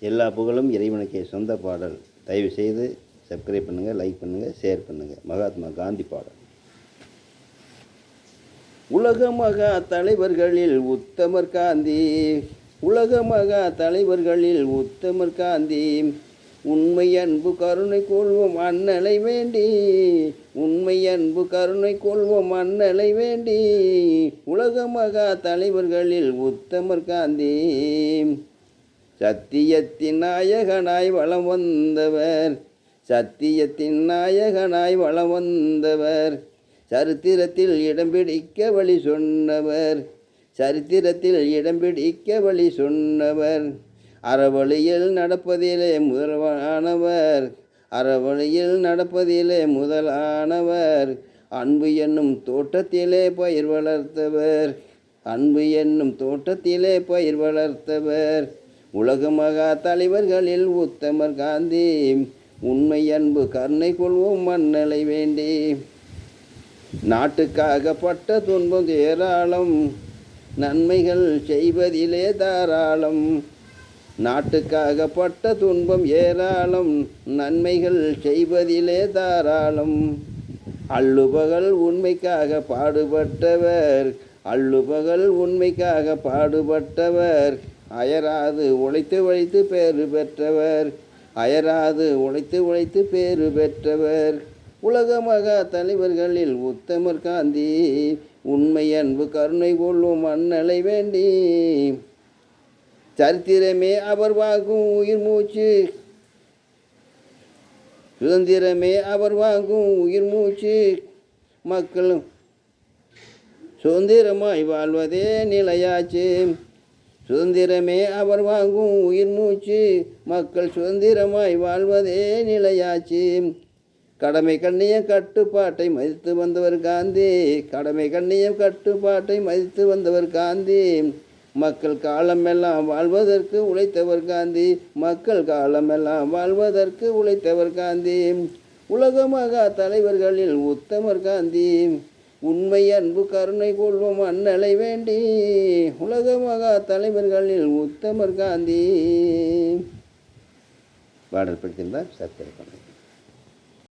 எல்லா புகழும் இறைவனுக்கே சொந்த பாடல். தயவு செய்து சப்ஸ்கிரைப் பண்ணுங்கள் லைக் பண்ணுங்கள் ஷேர் பண்ணுங்கள் மகாத்மா காந்தி பாடல். உலக மகா தலைவர்களில் உத்தமர் காந்தி. உலக மகா தலைவர்களில் உத்தமர் காந்தி. உண்மை அன்பு கருணை கொள்வோம் அண்ணலை வேண்டி. உண்மை அன்பு கருணை கொள்வோம் அண்ணலை வேண்டி. உலக மகா தலைவர்களில் உத்தமர் காந்தி. சத்தியத்தின் நாயகனாய் வளம் வந்தவர். சத்தியத்தின் நாயகனாய் வலம் வந்தவர். சரித்திரத்தில் இடம் பிடிக்க வழி சொன்னவர். சரித்திரத்தில் இடம் பிடிக்க வழி சொன்னவர். அறவழியில் நடப்பதிலே முதல்வானவர். அறவழியில் நடப்பதிலே முதலானவர். அன்பு என்னும் தோட்டத்திலே பயிர் வளர்த்தவர். அன்பு என்னும் தோட்டத்திலே பயிர் வளர்த்தவர். உலக மகா தலைவர்களில் உத்தமர் காந்தி. உண்மை அன்பு கருணை கொள்வோம் மண்ணலை வேண்டி. நாட்டுக்காக பட்ட துன்பம் ஏராளம் நன்மைகள் செய்வதிலே தாராளம். நாட்டுக்காக பட்ட துன்பம் ஏராளம் நன்மைகள் செய்வதிலே தாராளம். அள்ளுபகல் உண்மைக்காக பாடுபட்டவர் அள்ளுபகல் உண்மைக்காக பாடுபட்டவர். அயராது உழைத்து உழைத்து பேறு பெற்றவர். அயராது உழைத்து உழைத்து பேறு பெற்றவர். உலக மகா தலைவர்களில் உத்தமர் காந்தி உண்மை அன்பு கருணை கொள்ளும் அண்ணலை வேண்டி. சரித்திரமே அவர் வாங்கும் உயிர் மூச்சு. சுதந்திரமே அவர் வாங்கும் உயிர் மூச்சு. மக்களும் சுதந்திரமாய் வாழ்வதே நிலையாச்சு. சுதந்திரமே அவர் வாங்கும் உயிர் மூச்சு மக்கள் சுதந்திரமாய் வாழ்வதே நிலையாச்சு. கடமை கண்ணியம் கட்டுப்பாட்டை மதித்து வந்தவர் காந்தி. கடமை கண்ணியம் கட்டுப்பாட்டை மதித்து வந்தவர் காந்தி. மக்கள் காலமெல்லாம் வாழ்வதற்கு உழைத்தவர் காந்தி. மக்கள் காலமெல்லாம் வாழ்வதற்கு உழைத்தவர் காந்தி. உலக மகா தலைவர்களில் உத்தமர் காந்தி. உண்மை அன்பு கருணை கொள்வோம் அண்ணலை வேண்டி. உலக மகா தலைவர்களில் உத்தமர் காந்தி. பாடல் பிடித்திருந்தால் சப்ஸ்கிரைப்